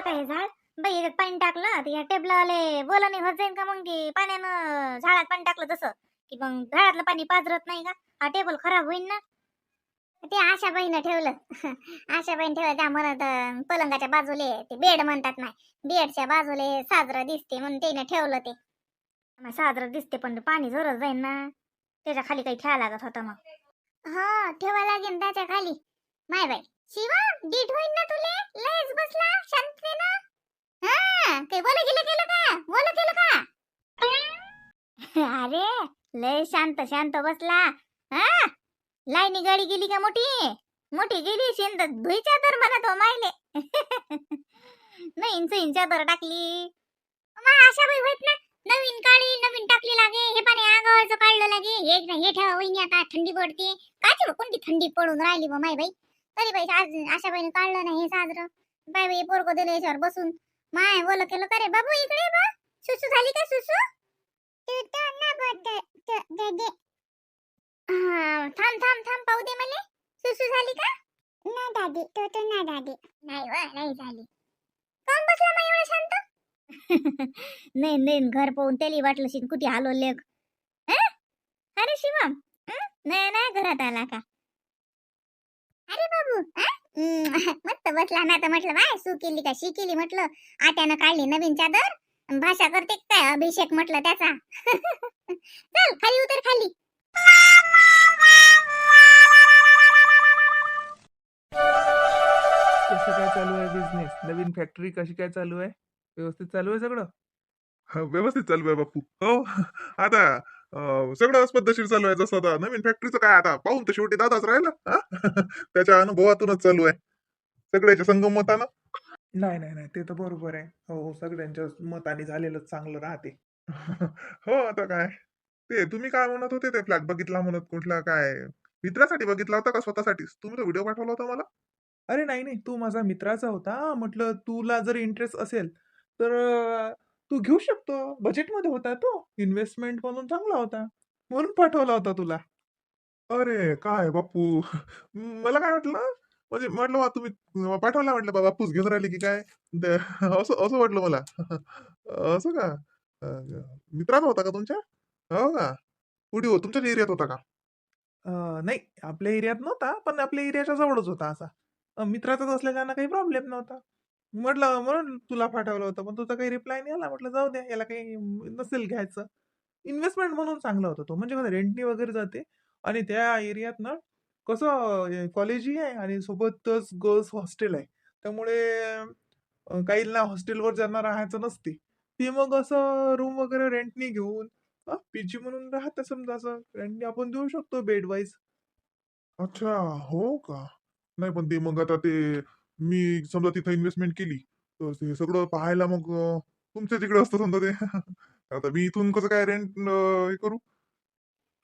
ठेवलं आहे झाड. बाई याच्यात पाणी टाकलं तर या टेबलाले बोलाने होत जाईन का मग की पाण्यानं झाडात पाणी टाकलं तसं की मग झाडातलं पाणी पाजरत नाही का? हा टेबल खराब होईन ना. ते आशाबाईनं ठेवलं. आशाबाईनं ठेवलं त्या म्हणत पलंगाच्या बाजूले ते बेड म्हणतात नाही बेडच्या बाजूले साजरं दिसते म्हणून त्याने ठेवलं ते. मग साजरं दिसते पण पाणी झरत जाईन ना. त्याच्याखाली काही ठेवा लागत होतं मग. हा ठेवा लागेल त्याच्याखाली. माय बाई. शिवा डीट होईन ना तुले? लयच बसला शांततेनं. हा काही बोल गेलं केलं का? बोल केलं का? अरे लय शांत शांत बसला. हा? लाईनी गाडी गेली का मोठी? मोठी गेली शिंद धुई चादर म्हणत तो मायले. नाही इंच इंच चादर टाकली. अशा बाई होत ना नवीन काळी नवीन टाकली लागे. हे पाणी आगावचं काढलं लागे. हे हे ठेवा वहिनी आता थंडी पडते. काय कोणती थंडी पडून राहिली बा माय बाई? तरी बाई आज अशा बाईने काढलं नाही हे साजरं. बाय बाई पोरको दिलं याच्यावर बसून. माय बोल केलं का रे? बाबू इकडे बा. सुसू झाली का सुसू? थांब थांब थांब पाहू दे मला. सुसू झाली का? ना दादी तो तो ना दादी. नाही व नाही झाली. कोण बसला मग एवढं शांत? नाही नाही घर पाहून त्याला वाटलं शिन कुठे आलो लेख अरे शिवम? नाही नाही घरात आला का? अरे बाबू हं? मस्त बसला ना तर म्हटलं बाय सू केली का शी केली? म्हटलं आट्यानं काढली नवीन चादर भाषा करते काय अभिषेक म्हटलं त्याचा. चल खाली उतर खाली. कसं काय चालू आहे बिझनेस नवीन फॅक्टरी कशी काय चालू आहे? व्यवस्थित चालू आहे सगळं? हा, व्यवस्थित चालू आहे बापू. हो आता सगळं पद्धतशीर चालू आहे जसं आता नवीन फॅक्टरीचं काय आता? पाहून तर शेवटी दादाच राहिला? त्याच्या अनुभवातूनच चालू आहे. सगळ्याच्या संगमतानं. नाही नाही नाही ते तर बरोबर आहे. हो हो सगळ्यांच्या मताने झालेलं चांगलं राहते. हो आता काय? ते तुम्ही काय म्हणत होते? ते फ्लॅट बघितला म्हणत कुठला काय? मित्रासाठी बघितला होता का स्वतःसाठीच? तुम्ही तो व्हिडिओ पाठवला होता मला? अरे नाही नाही तू माझा मित्राचा होता. म्हटलं तुला जर इंटरेस्ट असेल तर तू घेऊ शकतो. बजेटमध्ये होता तो. इन्व्हेस्टमेंट म्हणून चांगला होता. म्हणून पाठवला होता तुला. अरे काय बापू. मला काय वाटलं? म्हणजे म्हटलं बा तुम्ही पाठवला म्हटलं बा बापूच घेऊन राहिले की काय? असं असं वाटलं मला. असं का? मित्राचा होता का तुमच्या? हो का? कुठे हो तुमच्याच एरियात होता का? नाही आपल्या एरियात नव्हता पण आपल्या एरियाच्या जवळच होता असा. मित्राचाच असल्यानं काही प्रॉब्लेम नव्हता. म्हटलं म्हणून तुला पाठवलं होतं पण तुझा काही रिप्लाय नाही आला. म्हटलं जाऊ द्या याला काही नसेल घ्यायचं. इन्व्हेस्टमेंट म्हणून चांगला होता तो म्हणजे कसं रेंटनी वगैरे जाते आणि त्या एरियात ना कसं कॉलेजही आहे आणि सोबतच गर्ल्स हॉस्टेल आहे. त्यामुळे काहींना हॉस्टेलवर ज्यांना राहायचं नसते ते मग असं रूम वगैरे रेंटनी घेऊन पीजी म्हणून राहते समजा असं रेंटनी आपण देऊ शकतो बेड वाईज अच्छा हो का? नाही पण ते मग आता ते मी समजा तिथं इन्व्हेस्टमेंट केली तर ते सगळं पाहायला मग तुमच्या तिकडे असतं समजा ते. आता मी इथून कसं काय रेंट हे करू?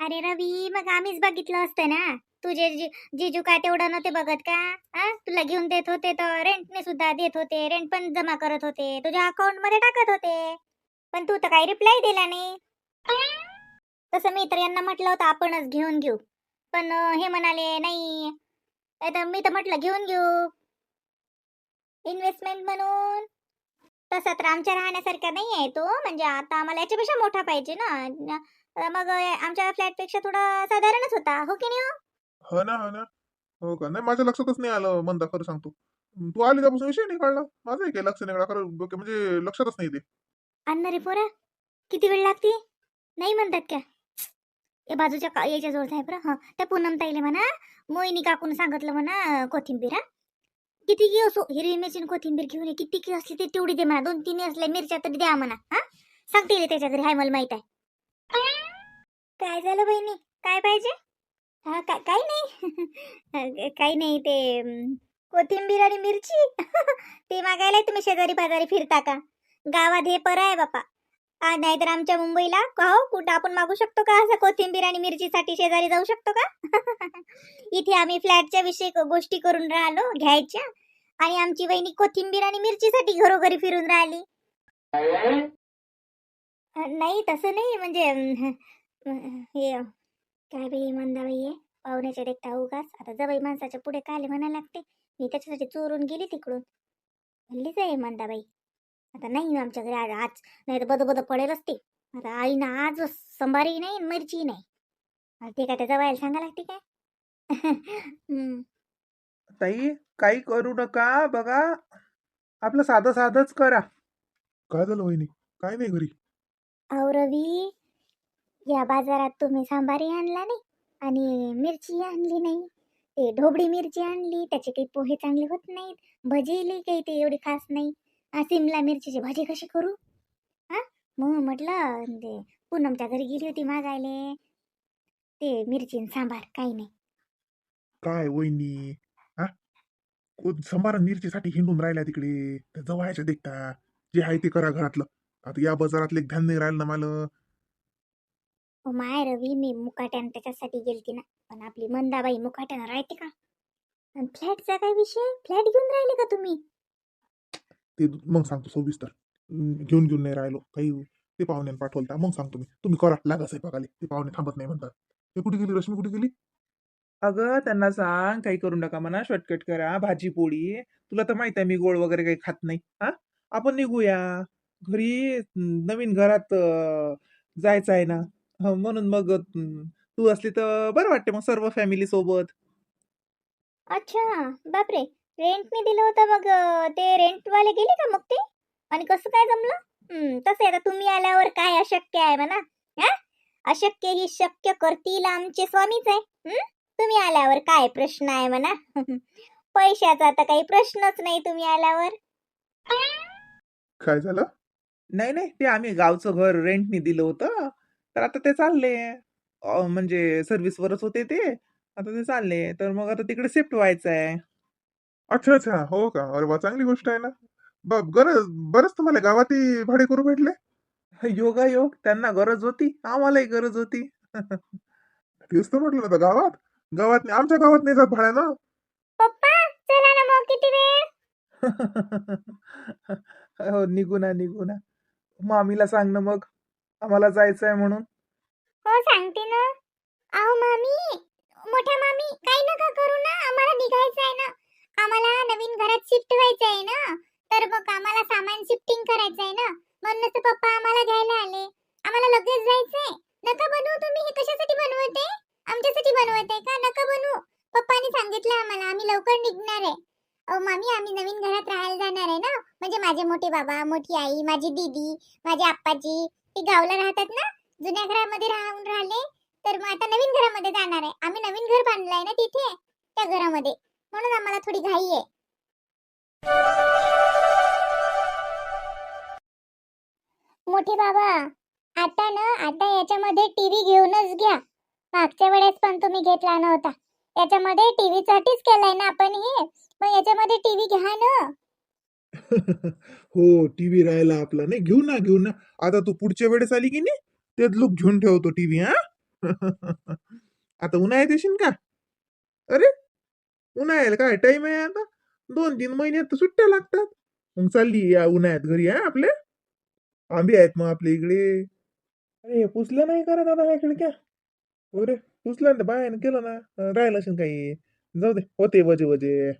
अरे रवी मग आम्हीच बघितलं असतं ना. तुझे जेजू जिजू काय तेवढं नव्हते बघत का? आ? तुला घेऊन देत होते तर रेंटने सुद्धा देत होते रेंट पण जमा करत होते तुझ्या अकाउंटमध्ये टाकत होते. पण तू तर काही रिप्लाय दिला नाही. तसं मी तर यांना म्हटलं होतं आपणच घेऊन घेऊ. पण हे म्हणाले नाही. मी तर म्हटलं घेऊन घेऊ. इन्व्हेस्टमेंट म्हणून. तसा तर आमच्या राहण्यासारखा नाही आहे तो म्हणजे आता आम्हाला याच्यापेक्षा मोठा पाहिजे ना. मग आमच्या फ्लॅटपेक्षा थोडा साधारणच होता हो की नाही हो? हो ना हो ना. हो का? नाही माझ्या लक्षातच नाही आलं म्हणता खरं सांगतो. तू आली त्यापासून विषय नाही काढला? माझंही काही लक्ष नाही खरं म्हणजे लक्षातच नाही ते. अन्न रे पोरा किती वेळ लागते? नाही म्हणतात का? ए बाजूच्या का- याच्या जवळ आहे बरं हा. त्या पूनम ताईले म्हणा मोहिनी काकून सांगितलं म्हणा कोथिंबीर हा. किती की असो हो- हिरवी मिरची कोथिंबीर घेऊन ये किती की असली ते तेवढी दे म्हणा. दोन तीन असल्या मिरच्या तरी द्या म्हणा हा? सांगते रे त्याच्या घरी हाय मला माहीत आहे. काय झालं बहिणी? काय पाहिजे? हा काय काही नाही. काही नाही ते कोथिंबीर आणि मिरची. ते मागायला तुम्ही शेजारी पाजारी फिरता का? गावात हे पर आहे बापा. नाहीतर आमच्या मुंबईला कहो कुठं आपण मागू शकतो का असं कोथिंबीर आणि मिरचीसाठी शेजारी जाऊ शकतो का? इथे आम्ही फ्लॅटच्या विषयी गोष्टी करून राहिलो घ्यायच्या. आणि आमची वहिनी कोथिंबीर आणि मिरचीसाठी घरोघरी फिरून राहिली. नाही तसं नाही म्हणजे हे काय बाई मंदा बाई पाहुण्याच्या देखता उगाच. आता जबाई माणसाच्या पुढे काले म्हणायला लागते? मी त्याच्यासाठी चोरून गेली तिकडून. म्हणलीच आहे मंदाबाई आता नाही आमच्या घरी आज आज नाही तर बद बद पडेल असते आता आईनं आज संभारी नाही आणि मिरची नाही. आता ते काय त्याचा व्हायला सांगा लागते काय. ताई काही करू नका बघा. आपलं साधं साधंच करा. काय झालं वहिनी? काय नाही घरी? अहो रवी या बाजारात तुम्ही सांबारी आणला नाही आणि मिरची आणली नाही. ते ढोबळी मिरची आणली त्याचे काही पोहे चांगले होत नाहीत. भजीली काही ते एवढी खास नाही. सिमला मिरचीची भाजी कशी करू? हा मग म्हटलं ते पूनमच्या घरी गेली होती मागायले. ते मिरची आणि सांबार काही नाही. काय वहिनी? हा कोण संभारण मिरचीसाठी हिंडून राहिल्या तिकडे. त्या जवळच्या देखता जे आहे ते करा घरातलं. आता या बाजारातले एक ध्यान नाही राहिलं ना मला. ओ माय रवी मी मुकाट्यानं त्याच्यासाठी गेलती ना. पण आपली मंदाबाई मुकाट्यानं राहते का? आणि फ्लॅटचा काय विषय? फ्लॅट घेऊन राहिले का तुम्ही? ते मग सांगतो सविस्तर. घेऊन घेऊन नाही राहिलो. काही ते पाहुण्यानं पाठवलं मग सांगतो मी. तुम्ही करा. लागा स्वयंपाकाले. ते पाहुणे थांबत नाही म्हणतात. ते कुठे गेली? रश्मी कुठे गेली? अगं त्यांना सांग. काही करू नका म्हणा. शॉर्टकट करा. भाजी पोळी. तुला तर माहीत आहे मी गोड वगैरे काही खात नाही. हा? आपण निघूया. घरी नवीन घरात जायचं आहे ना. हं, म्हणून मग तू असली तर बरं वाटते मग सर्व फॅमिली सोबत. अच्छा. बापरे. रेंटने दिलं होतं मग ते रेंटवाले गेले का मग ते? आणि कसं काय जमलं? हं, तसं आहे. आता तुम्ही आल्यावर काय अशक्य आहे म्हणा. हा? अशक्य ही शक्य करतील आमचे स्वामीच आहे. हं? तुम्ही आल्यावर काय प्रश्न आहे म्हणा? पैशाचा तर काही प्रश्नच नाही तुम्ही आल्यावर. काय झालं? नाही नाही. ते आम्ही गावचं घर रेंटने दिलं होतं. तर आता ते चालले. म्हणजे सर्व्हिसवरच होते ते. आता ते चालले. तर मग आता तिकडे शिफ्ट व्हायचं आहे अच्छा अच्छा. हो का? अरे वा चांगली गोष्ट आहे ना. ब- गरज बरंच तुम्हाला गावातही भाडे करू भेटले? योगा योग त्यांना गरज होती. आम्हालाही गरज होती. तेच तर म्हटलं होतं गावात? गावात नाही आमच्या गावात नाही जात भाड्यानं पप्पा चला ना मग किती वेळ? हो निघू ना निघू ना. मामीला सांग ना मग. आम्हाला जायचं आहे म्हणून. हो सांगते ना. अहो मामी मोठ्या मामी काही नका करू ना. आम्हाला निघायचं आहे ना. आम्हाला नवीन घरात शिफ्ट व्हायचं आहे ना तर मग आम्हाला सामान शिफ्टिंग करायचं आहे ना. म्हणूनच तर पप्पा आम्हाला घ्यायला आले. आम्हाला लगेच जायचंय. नका बनवू तुम्ही हे कशासाठी बनवते? आमच्यासाठी बनवत आहे का? नका बनवू. पप्पानी सांगितलं आम्हाला आम्ही लवकर निघणार आहे. अहो मामी आम्ही नवीन घरात राहायला जाणार आहे ना. म्हणजे माझे मोठे बाबा मोठी आई माझी दीदी माझे आप्पाजी ते गावला राहतात ना. जुन्या घरामध्ये राहून राहिले. तर मग आता नवीन घरामध्ये जाणार आहे. आम्ही नवीन घर बांधलंय ना तिथे त्या घरामध्ये. म्हणून आम्हाला थोडी घाई आहे. मोठे बाबा आता ना आता याच्यामध्ये टीव्ही घेऊनच घ्या. मागच्या वेळेस पण तुम्ही घेतला नव्हता. याच्यामध्ये टीव्ही साठीच केलाय ना आपण हे? पण याच्यामध्ये टीव्ही घ्या ना. हो टीव्ही राहिला आपला. नाही घेऊ ना घेऊ ना. आता तू पुढच्या वेळेस आली की नाही तेच लुक घेऊन ठेवतो टीव्ही हा? आता उन्हाळ्यात येशील का? अरे! उन्हाळ्याला काय टाइम आहे आता? दोन तीन महिन्यात तर सुट्ट्या लागतात. मग चालली या उन्हाळ्यात घरी आहे आपल्या? आंबे आहेत मग आपल्या इकडे. अरे पुसलं नाही करा दादा ह्या खिडक्या? अरे पुसलं ना बायानं केलं ना. राहिलं असेल काही. जाऊ दे होते वजे वजे.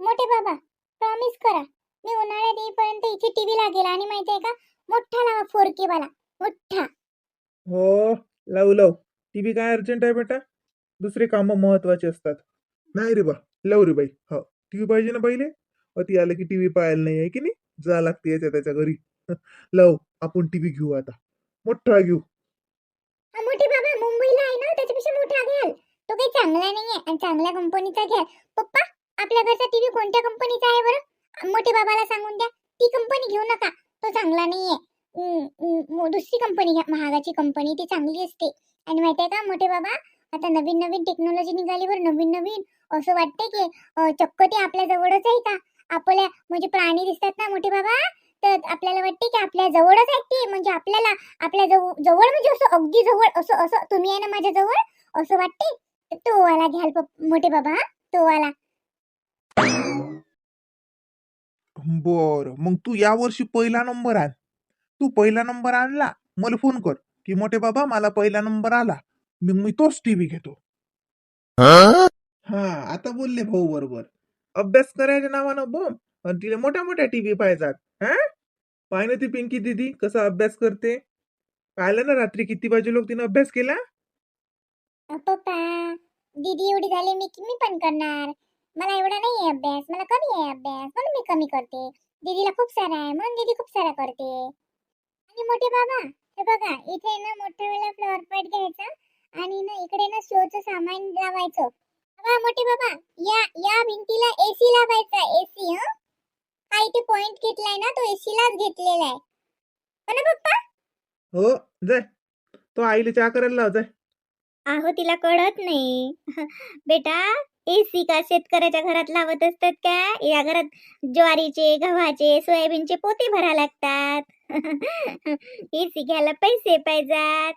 मोठे बाबा प्रॉमिस करा. मी उन्हाळ्यात येईपर्यंत इथे टीव्ही लागेल आणि माहितीये का? मोठा लावा फोर के वाला. मोठा. हो लावू लाव. टीव्ही काय अर्जंट आहे बेटा? दुसरे कामं महत्त्वाचे असतात. नाही रे बा लव रे बाई. हो टीव्ही पाहिजे ना पहिले. ती आलं की टी व्ही पाहायला नाही आहे की नाही? जा लागते याच्या त्याच्या घरी. लव आपण टी व्ही घेऊ आता. मोठा घेऊ. हा मोठे बाबा मुंबईला आहे ना त्याच्यापेक्षा मोठा घ्याल. तो काही चांगला नाहीये आणि चांगल्या कंपनीचा घ्याल. पप्पा आपल्या घरचा टीव्ही कोणत्या कंपनीचा आहे बरं? मोठे बाबाला सांगून द्या. ती कंपनी घेऊ नका. तो चांगला नाहीये दुसरी कंपनी घ्या महागाची कंपनी ती चांगली असते. आणि माहिती आहे का मोठे बाबा आता नवीन नवीन टेक्नॉलॉजी निघाली बरं नवीन नवीन असं वाटतंय की अं, चक्क ते आपल्या जवळच आहे का? आपल्या म्हणजे प्राणी दिसतात ना मोठे बाबा तर आपल्याला वाटते की आपल्या जवळच आहे ते. म्हणजे आपल्याला आपल्या जवळ जवळ म्हणजे असं अगदी जवळ असं असं तुम्ही आहे ना माझ्या जवळ असं वाटते. तो वाला घ्याल मोठे बाबा हा? तो वाला बर मग तू यावर्षी पहिला नंबर आण. तू पहिला नंबर आणला मला फोन कर की मोठे बाबा मला पहिला नंबर आला. मग मी तोच टीव्ही घेतो. हा आता बोलले भाऊ बरोबर. अभ्यास करायच्या नावानं बम आणि तिला मोठ्या मोठ्या टीव्ही पाहिजात हा? पाहिलं ती पिंकी दिदी कसा अभ्यास करते? पाहिलं ना रात्री किती बाजू लोक तिने अभ्यास केला? पप्पा दीदी एवढी झाली मी की मी पण करणार. मला एवढा नाही आहे अभ्यास मला कमी आहे अभ्यास म्हणून मी कमी करते. दीदीला खूप सारा आहे म्हणून दीदी खूप सारा करते. आणि मोठे बाबा हे बघा इथे ना मोठ्या वेळेला फ्लॉवर पॉट घ्यायचा आणि ना इकडे ना शोचं सामान लावायचं. बघा मोठे बाबा या या भिंतीला एसी लावायचा एसी हं? हा इथे पॉइंट घेतलाय ना तो एसी लाच घेतलेला आहे. हो ना पप्पा? हो जाय. तो आईला चहा करायला लाव जाय. अहो तिला कळत नाही. बेटा एसी का शेतकऱ्याच्या घरात लावत असतात का? या घरात ज्वारीचे गव्हाचे सोयाबीनचे पोते भरा लागतात. एसी घ्यायला पैसे पाहिजात.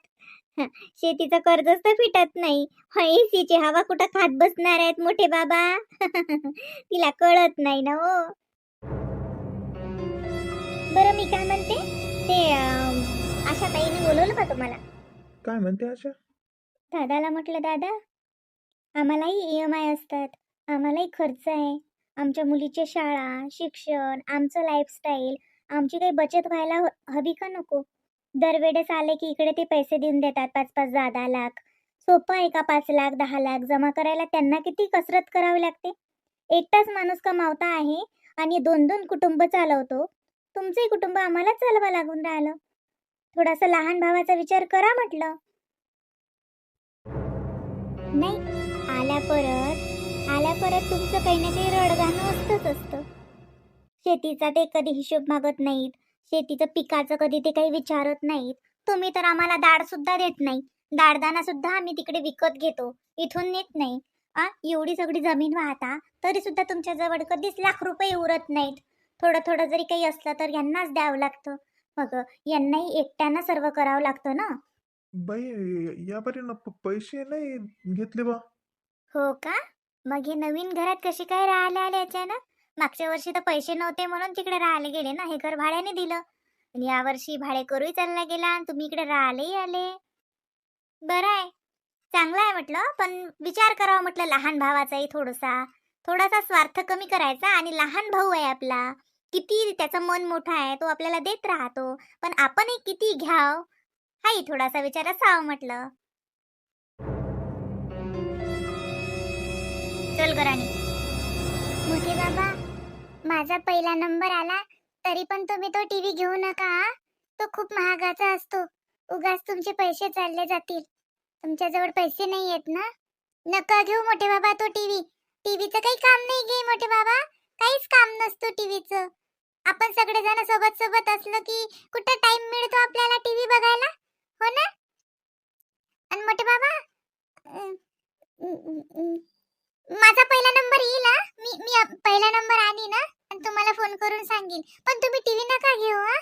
शेतीचं कर्जच तर फिटत नाही. एसीची हवा कुठं खात बसणार आहेत मोठे बाबा? तिला कळत नाही ना हो. बरं मी काय म्हणते? ते आशा ताईने बोलवलं का तुम्हाला? काय म्हणते आशा? दादाला म्हटलं दादा आम्हालाही ई एम आय असतात. आम्हालाही खर्च आहे. आमच्या मुलीची शाळा शिक्षण आमचं लाईफस्टाईल आमची काही बचत व्हायला हवी का नको? दरवेळेस आले की इकडे ते पैसे देऊन देतात पाच पाच दहा दहा लाख. सोपं आहे का पाच लाख दहा लाख? जमा करायला त्यांना किती कसरत करावी लागते? एकटाच माणूस कमावता आहे आणि दोन दोन कुटुंब चालवतो. तुमचंही कुटुंब आम्हाला चालवा लागून राहिलं. थोडासा लहान भावाचा विचार करा म्हटलं. नाही आल्या परत. आल्या परत तुमचं काही ना काही रडगाणं असतंच असतं. शेतीचा ते कधी हिशोब मागत नाहीत. शेतीचं पिकाचं कधी ते काही विचारत नाहीत. तुम्ही तर आम्हाला दाड सुद्धा देत नाही. दाडदाना सुद्धा आम्ही तिकडे विकत घेतो. इथून नेत नाही. आ एवढी सगळी जमीन वाहता तरी सुद्धा तुमच्या जवळ कधीच लाख रुपये उरत नाहीत. थोडं थोडं जरी काही असलं तर यांनाच द्यावं लागतं. मग यांनाही एकट्यानं सर्व करावं लागतं ना? बाई प- पैसे नाही घेतले बा. हो का? मग हे नवीन घरात कशी काय राहायला आले अचानक? मागच्या वर्षी तर पैसे नव्हते म्हणून तिकडे राहायला गेले ना हे घर भाड्याने दिलं. आणि यावर्षी भाडे करूही चालला गेला आणि तुम्ही इकडे राहायलाही आले. बरं आहे. चांगलं आहे म्हटलं पण विचार करावा म्हटलं लहान भावाचाही थोडासा. थोडासा स्वार्थ कमी करायचा आणि लहान भाऊ आहे आपला. किती त्याचं मन मोठं आहे तो आपल्याला देत राहतो. पण आपणही किती घ्याव? हाही थोडासा विचार असावा म्हटलं. चल गराणी माझा पहिला नंबर आला तरी पण तुम्ही तो टीव्ही घेऊ नका तो खूप महागाचा असतो. उगाच तुमचे पैसे चालले जातील. तुमच्याजवळ पैसे नाही आहेत ना? नका घेऊ मोठे बाबा तो टीव्ही टीव्हीचं काही काम नाही घे मोठे बाबा. काहीच काम नसतो टीव्हीचं आपण सगळेजण सोबत सोबत असलो की कुठं टाइम मिळतो आपल्याला टीव्ही बघायला? हो ना? आणि मोठे बाबा माझा पहिला नंबर येईल मी मी पहिला नंबर आली ना? तुम्हाला फोन करून सांगेन. पण तुम्ही टीव्ही नका घेऊ हा?